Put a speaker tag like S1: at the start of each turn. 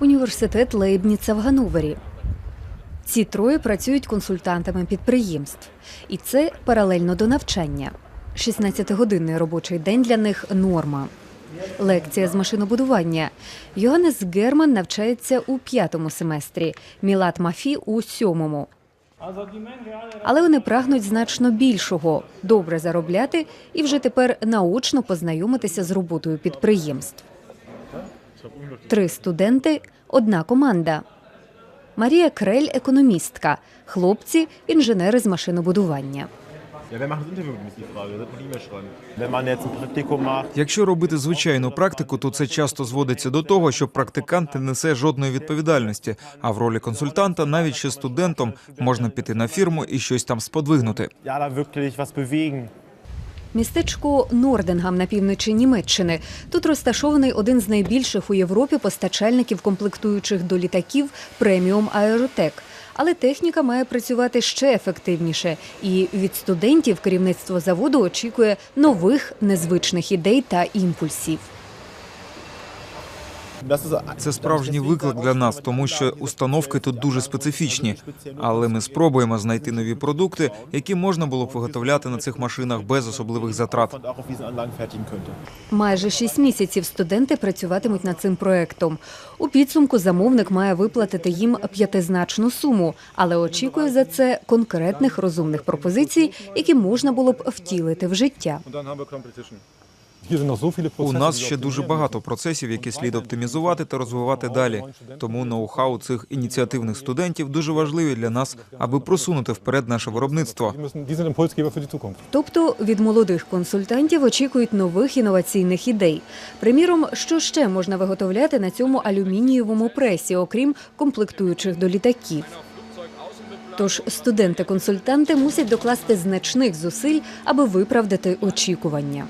S1: університет Лейбніца в Ганновері. Ці троє працюють консультантами підприємств, і це паралельно до навчання. 16-годинний робочий день для них норма. Лекція з машинобудування. Йоганнес Герман навчається у п'ятому семестрі, Мілат Мафі у сьомому. Але вони прагнуть значно більшого добре заробляти і вже тепер наочно познайомитися з роботою підприємств. Три студенти, одна команда. Марія Крель економістка, хлопці інженери з машинобудування.
S2: Якщо робити звичайну практику, то це часто зводиться до того, що практикант не несе жодної відповідальності. А в ролі консультанта, навіть ще студентом, можна піти на фірму і щось там сподвигнути.
S1: Містечко Норденгам на півночі Німеччини. Тут розташований один з найбільших у Європі постачальників комплектуючих до літаків преміум Аеротек. Але техніка має працювати ще ефективніше, і від студентів керівництво заводу очікує нових незвичних ідей та імпульсів.
S2: Це справжній виклик для нас, тому що установки тут дуже специфічні. Але ми спробуємо знайти нові продукти, які можна було б виготовляти на цих машинах без особливих затрат.
S1: Майже шість місяців студенти працюватимуть над цим проектом. У підсумку замовник має виплатити їм п'ятизначну суму, але очікує за це конкретних розумних пропозицій, які можна було б втілити в життя.
S2: У нас ще дуже багато процесів, які слід оптимізувати та розвивати далі. Тому ноу-хау цих ініціативних студентів дуже важливі для нас, аби просунути вперед наше виробництво.
S1: Тобто від молодих консультантів очікують нових інноваційних ідей. Приміром, що ще можна виготовляти на цьому алюмінієвому пресі, окрім комплектуючих до літаків. Тож студенти-консультанти мусять докласти значних зусиль, аби виправдати очікування.